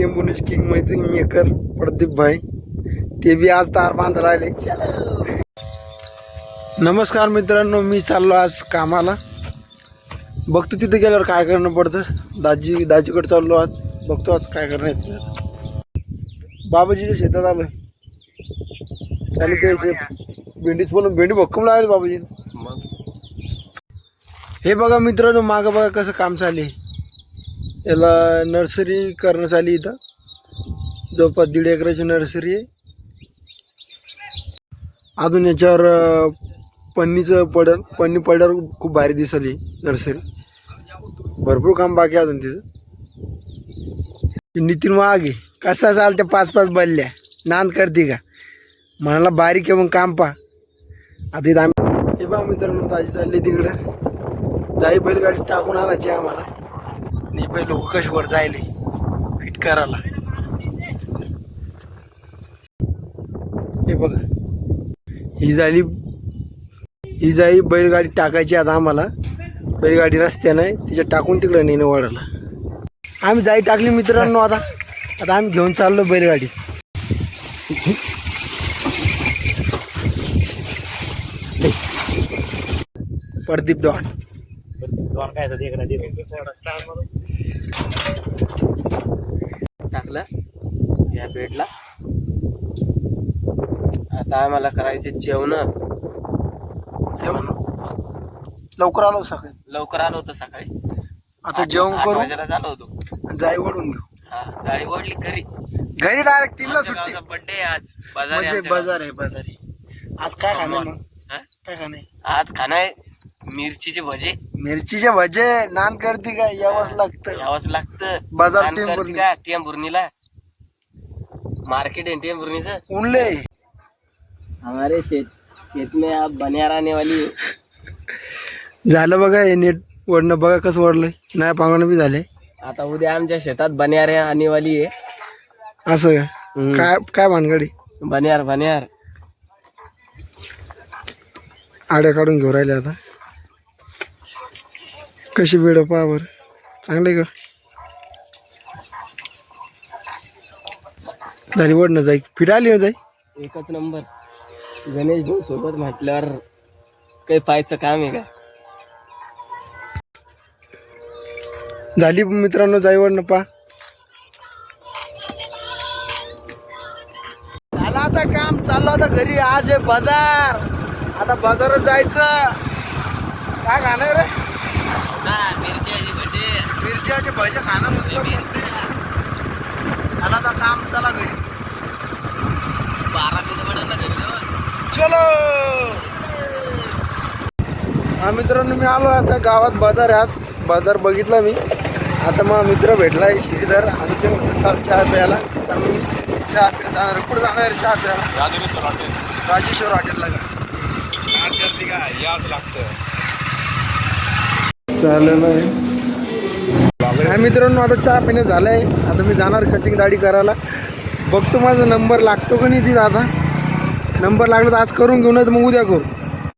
टेम्पोनीच king माहिती maker Pradeep भाई. ते बी आज तार बांधायला आले. नमस्कार मित्रांनो मी चाललो आज कामाला. बघतो तिथे गेल्यावर काय करणं पडतं. दाजी दाजीकडे चाललो आज. बघतो आज काय करणं येतं बाबाजीच्या शेतात आलोय. चालू भेंडीच बोलून भेंडी भक्कम लागली बाबाजी हे बघा मित्रांनो मागं बघा कसं काम चालू आहे याला नर्सरी करण्यात आली इथं. जवळपास दीड एकराची नर्सरी आहे. अजून याच्यावर पन्नीचं पडर पन्नी पडल्यावर खूप भारी दिसली नर्सरी. भरपूर काम बाकी अजून तिचं. नितीन मागे कसा चालते पाच पाच बल्ल्या? नांद करते का? म्हणाला बारीक आहे मग काम पा आता इथं आम्ही हे बा मित्रांनो ताजी चालली तिकडं. जाई बैलगाडी टाकून आणायची आम्हाला. आणि बैल लोक कशवर जायले फिट करायला हे बघा. ही झाली ही जाई बैलगाडी टाकायची आता आम्हाला. बैलगाडी रस्त्यानं तिच्या टाकून तिकडं नेणं वडाला आम्ही जाई टाकली मित्रांनो आता. आता आम्ही घेऊन चाललो बैलगाडी. प्रदीप डॉन टाकलं बेडला आता आम्हाला करायचे जेवण. जेवण. लवकर आलो सकाळी. लवकर आलो होतो सकाळी. आता जेवण आठ करू? वाजायला झालो होतो. जाई वडून घेऊ. हा जाळी ओढली घरी. घरी डायरेक्ट तीनला सुट्टी. बर्थडे आज. बाजार आहे म्हणजे आमच्या बाजार आहे बाजार आहे. आज काय खाणं Come on. मग? हा? काय खाणं आज खाणं आहे मिरचीचे भजे. मिरचीचे भजे नान करते का यावंच लागतं. यावंच लागतं. बाजार टेंभुर्णी. टेंभुर्णीला. मार्केट है टेंभुर्णीचं उनले. हमारे शेत खेत में अब बनियार आने वाली है. झालं बघा हे नेट वडणं बघा कसं वडलंय. नाही पांगणं बी झाले. आता उद्या आमच्या शेतात बनियार आने वाली आहे. असं का. काय काय भानगडी? बनियार बनियार आड्या काढून घेऊ राहिले आता. कशी वेळ पहा बरं. चांगले का? झाली वडणं जाई. फिट आली ना जाई? एकच नंबर. गणेश भाऊ सोबत म्हटल्यावर काही पाहायचं काम आहे का? झाली मित्रांनो जाई वडणं पा. झालं आता काम चाललं आता घरी. आज आहे बाजार. आता बाजारात जायचं. काय खाणार रे? मिरची भजे मिरच्याचे भजे खाणं म्हटलं झालं आता काम चला घरी बारा किलो बनवलं घरी जाऊन. चलो. हा मित्रांनो मी आलो आता गावात बाजार आहे आज. बाजार बघितला मी. आता मग मित्र भेटलाय श्रीधर. आणि ते म्हणतात चाल चहा प्यायला. तर मी चहा प्या जाणार कुठं जाणार आहे चहा प्यायला? राजेश्वर हॉटेलला का चालेल हा मित्रांनो आता चहा पिणे झालंय आता मी जाणार कटिंग दाढी करायला. बघतो माझा नंबर लागतो का नाही तिथं आता नंबर लागला तर आज करून घेऊन तर मग उद्या करू.